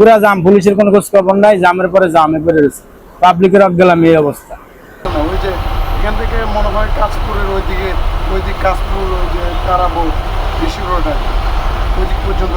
পুরা জাম পুলিশের কোনো খোঁজ খবর নাই জামের পরে জামে পড়ে রয়েছে। পাবলিকের গেলাম এই অবস্থা। না, ওই যে এখান থেকে মনে হয় কাশপুরের ওইদিকে ওইদিক কাশপুর ওই যে তারাবো ঋষি রোড আছে ওই দিক পর্যন্ত